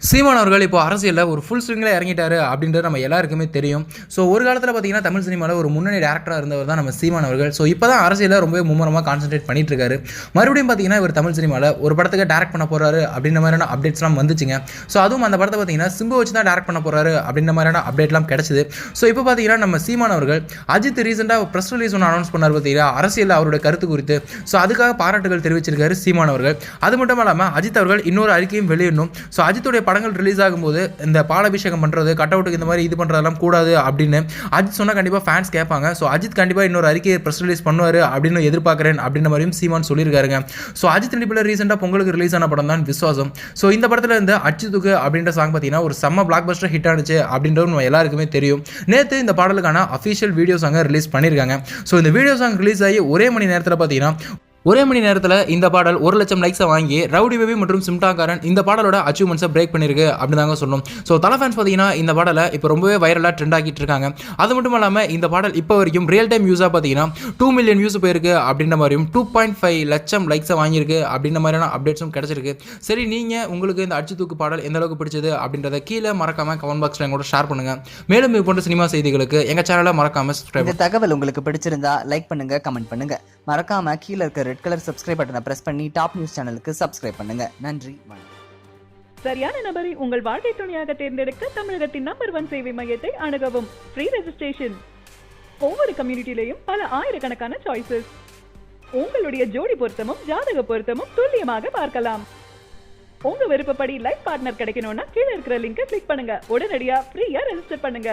சீமான் அவர்கள் இப்போ அரசியலில் ஒரு ஃபுல் ஸ்விங்கில் இறங்கிட்டாரு அப்படின்றது நம்ம எல்லாருக்குமே தெரியும். ஸோ ஒரு காலத்தில் பார்த்தீங்கன்னா தமிழ் சினிமாவில் ஒரு முன்னணி டேரக்டராக இருந்தவர் தான் நம்ம சீமான் அவர்கள். ஸோ இப்போ தான் அரசியலில் ரொம்பவே மும்முரமாக கான்சென்ட்ரேட் பண்ணிட்டு இருக்காரு மறுபடியும் பார்த்தீங்கன்னா இவர் தமிழ் சினிமாவில் ஒரு படத்துக்கு டேரக்ட் பண்ண போகிறாரு அப்படின்ற மாதிரியான அப்டேட்ஸ்லாம் வந்துச்சுங்க. ஸோ அதுவும் அந்த படத்தை பார்த்தீங்கன்னா சிம்பு வச்சு தான் டேரக்ட் பண்ண போகிறாரு அப்படின்ற மாதிரியான அப்டேட்லாம் கிடச்சிது. ஸோ இப்போ பார்த்தீங்கன்னா நம்ம சீமான் அவர்கள் அஜித் ரீசெண்டாக ப்ரெஸ் ரிலீஸ் ஒன்று அனௌன்ஸ் பண்ணார் பார்த்தீங்கன்னா அரசியலில் அவருடைய கருத்து குறித்து. ஸோ அதுக்காக பாராட்டுகள் தெரிவிச்சிருக்காரு சீமான் அவர்கள். அது மட்டும் இல்லாமல் அஜித் அவர்கள் இன்னொரு அறிக்கையும் வெளியிடணும். ஸோ அஜித்துடைய படங்கள் ரிலீஸ் ஆகும்போது இந்த பாலாபிஷேகம் பண்ணுறது கட் அவுட்டுக்கு இந்த மாதிரி இது பண்ணுறதெல்லாம் கூடாது அப்படின்னு அஜித் சொன்னால் கண்டிப்பாக ஃபேன்ஸ் கேட்பாங்க. ஸோ அஜித் கண்டிப்பாக இன்னொரு அறிக்கையை ப்ரெஸ் ரிலீஸ் பண்ணுவார் அப்படின்னு எதிர்பார்க்குறேன் அப்படின்ற மாதிரியும் சீமான் சொல்லியிருக்காருங்க. ஸோ அஜித் நடிப்பில் ரீசெண்டாக பொங்கலுக்கு ரிலீஸ் ஆன படம் தான் விஸ்வாசம் ஸோ இந்த படத்தில் இருந்து அஜித்துக்கு அப்படின்ற சாங் பார்த்தீங்கன்னா ஒரு செம்ம பிளாக் பஸ்டர் ஹிட் ஆனிச்சு அப்படின்றது நம்ம எல்லாருக்குமே தெரியும். நேற்று இந்த பாடலுக்கான அஃபிஷியல் வீடியோ சாங்கை ரிலீஸ் பண்ணியிருக்காங்க. ஸோ இந்த வீடியோ சாங் ரிலீஸ் ஆகி ஒரே மணி நேரத்தில் பார்த்தீங்கன்னா ஒரே மணி நேரத்தில் இந்த பாடல் ஒரு லட்சம் லைக்ஸை வாங்கி ரவுடி பேபி மற்றும் சிம்டாக்காரன் இந்த பாடலோட அச்சீவ்மெண்ட்ஸை பிரேக் பண்ணியிருக்கு அப்படின்னு தாங்க சொல்லணும். ஸோ தலை ஃபேன்ஸ் பார்த்தீங்கன்னா இந்த பாடலை இப்போ ரொம்பவே வைரலாக ட்ரெண்ட் ஆகிட்டு இருக்காங்க. அது மட்டும் இல்லாமல் இந்த பாடல் இப்போ வரைக்கும் ரியல் டைம் யூஸாக பார்த்தீங்கன்னா டூ மில்லியன் வியூஸ் போயிருக்கு அப்படின்ற மாதிரியும் டூ பாயிண்ட் ஃபைவ் லட்சம் லைக்ஸை வாங்கியிருக்கு அப்படின்ற மாதிரியான அப்டேட்ஸும் கிடச்சிருக்கு. சரி நீங்கள் உங்களுக்கு இந்த அடிச்சு தூக்கு பாடல் எந்த அளவுக்கு பிடிச்சது அப்படின்றத கீழே மறக்காமல் கமெண்ட் பாக்ஸில் எங்களோட ஷேர் பண்ணுங்கள் மேலும் இது போன்ற சினிமா செய்திகளுக்கு எங்கள் சேனலை மறக்காமல் சப்ஸ்கிரைப் தகவல் உங்களுக்கு பிடிச்சிருந்தா லைக் பண்ணுங்கள் கமெண்ட் பண்ணுங்கள் மறக்காமல் கீழே இருக்கிற ரெட் கலர் சப்ஸ்கிரைப் பட்டனை பிரஸ் பண்ணி டாப் நியூஸ் சேனலுக்கு சப்ஸ்கிரைப் பண்ணுங்க. நன்றி வணக்கம். சரியான நபரை உங்கள் வாழ்க்கை துணையாக தேர்ந்தெடுக்க தமிழகத்தின் நம்பர் ஒன் சேவை மையத்தை அணுகவும். ஃப்ரீ ரெஜிஸ்ட்ரேஷன் ஒவ்வொரு கம்யூனிட்டிலையும் பல ஆயிரக்கணக்கான சாய்ஸஸ் உங்களுடைய ஜோடி பொருத்தமும் ஜாதக பொருத்தமும் துல்லியமாக பார்க்கலாம். உங்க விருப்பப்படி லைஃப் பார்ட்னர் கிடைக்கணும்னா கீழே இருக்கிற லிங்கை கிளிக் பண்ணுங்க. உடனடியா ஃப்ரீயா ரெஜிஸ்டர் பண்ணுங்க.